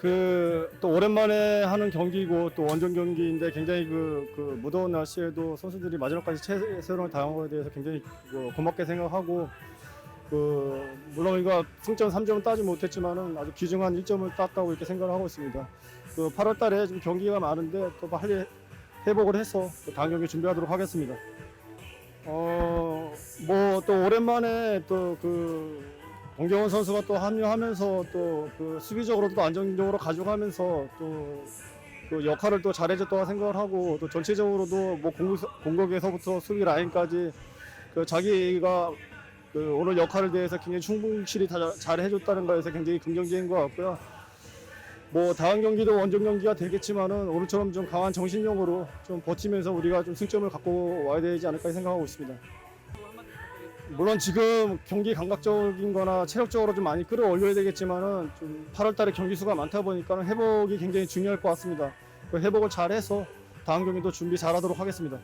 그 또 오랜만에 하는 경기고 또 원정 경기인데 굉장히 그, 그 무더운 날씨에도 선수들이 마지막까지 최선을 다한 거에 대해서 굉장히 그 고맙게 생각하고 그 물론 우리가 승점 3점은 따지 못했지만은 아주 귀중한 1점을 땄다고 이렇게 생각을 하고 있습니다. 그 8월 달에 지금 경기가 많은데 또 빨리 회복을 해서 또 다음 경기 준비하도록 하겠습니다. 어, 뭐 또 오랜만에 또그 공경원 선수가 또 합류하면서 또 그 수비적으로도 또 안정적으로 가져가면서 또그 역할을 또 잘해줬다고 생각을 하고 또 전체적으로도 뭐 공격, 공격 에서부터 수비 라인까지 그 자기가 그 오늘 역할을 대해서 굉장히 충분히 다 잘 해줬다는 거에서 굉장히 긍정적인 것 같고요. 뭐 다음 경기도 원정 경기가 되겠지만은 오늘처럼 좀 강한 정신력으로 좀 버티면서 우리가 좀 승점을 갖고 와야 되지 않을까 생각하고 있습니다. 물론 지금 경기 감각적인 거나 체력적으로 좀 많이 끌어올려야 되겠지만은 좀 8월 달에 경기 수가 많다 보니까 회복이 굉장히 중요할 것 같습니다. 그 회복을 잘 해서 다음 경기도 준비 잘 하도록 하겠습니다.